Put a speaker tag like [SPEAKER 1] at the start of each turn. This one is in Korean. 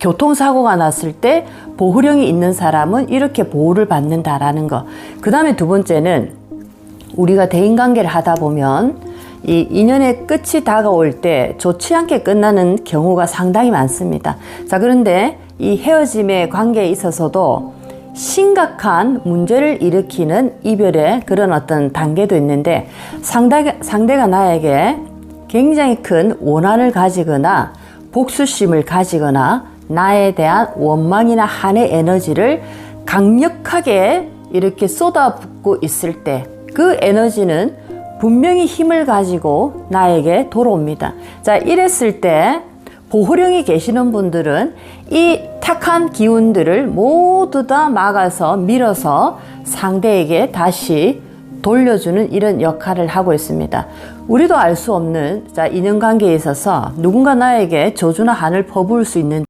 [SPEAKER 1] 교통사고가 났을 때 보호령이 있는 사람은 이렇게 보호를 받는다라는 거. 그 다음에 두 번째는 우리가 대인관계를 하다 보면 이 인연의 끝이 다가올 때 좋지 않게 끝나는 경우가 상당히 많습니다. 자, 그런데 이 헤어짐의 관계에 있어서도 심각한 문제를 일으키는 이별의 그런 어떤 단계도 있는데 상대가, 상대가 나에게 굉장히 큰 원한을 가지거나 복수심을 가지거나 나에 대한 원망이나 한의 에너지를 강력하게 이렇게 쏟아붓고 있을 때 그 에너지는 분명히 힘을 가지고 나에게 돌아옵니다. 자, 이랬을 때 보호령이 계시는 분들은 이 탁한 기운들을 모두 다 막아서 밀어서 상대에게 다시 돌려주는 이런 역할을 하고 있습니다. 우리도 알 수 없는 자, 인연관계에 있어서 누군가 나에게 저주나 한을 퍼부을 수 있는